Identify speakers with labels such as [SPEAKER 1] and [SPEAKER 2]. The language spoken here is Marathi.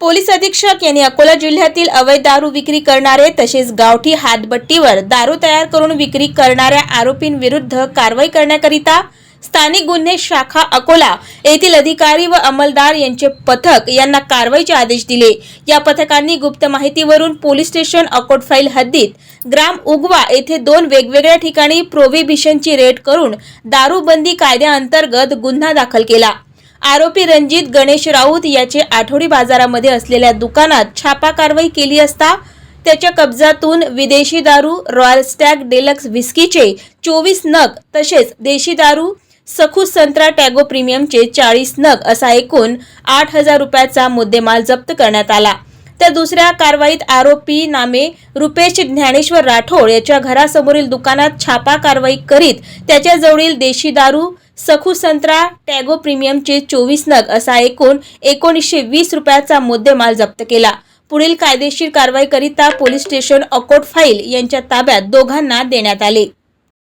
[SPEAKER 1] पोलीस अधीक्षक यांनी अकोला जिल्ह्यातील अवैध दारू विक्री करणारे तसेच गावठी हातबट्टीवर दारू तयार करून विक्री करणाऱ्या आरोपींविरुद्ध कारवाई करण्याकरिता स्थानिक गुन्हे शाखा अकोला येथील अधिकारी व अंमलदार यांचे पथक यांना कारवाईचे आदेश दिले. या पथकांनी गुप्त माहितीवरून पोलीस स्टेशन अकोट फाईल हद्दीत ग्राम उगवा येथे दोन वेगवेगळ्या ठिकाणी प्रोव्हिबिशनची रेड करून दारूबंदी कायद्याअंतर्गत गुन्हा दाखल केला. आरोपी रणजित गणेश राऊत याचे आठवडी बाजारामध्ये असलेल्या दुकानात छापा कारवाई केली असता त्याच्या कब्जातून विदेशी दारू रॉयल स्टॅग डेलक्स व्हिस्कीचे चोवीस नग तसेच देशी दारू सखू संत्रा टॅगो प्रीमियमचे चाळीस नग असा एकूण आठ हजार रुपयाचा मुद्देमाल जप्त करण्यात आला. तर दुसऱ्या कारवाईत आरोपी नामे रुपेश ज्ञानेश्वर राठोड याच्या घरासमोरील दुकानात छापा कारवाई करीत त्याच्याजवळील देशी दारू सखू संत्रा टॅगो प्रीमियमचे चोवीस नग असा एकूण एकोणीसशे वीस रुपयाचा मुद्देमाल जप्त केला. पुढील कायदेशीर कारवाईकरिता पोलीस स्टेशन अकोट फाईल यांच्या ताब्यात दोघांना देण्यात आले.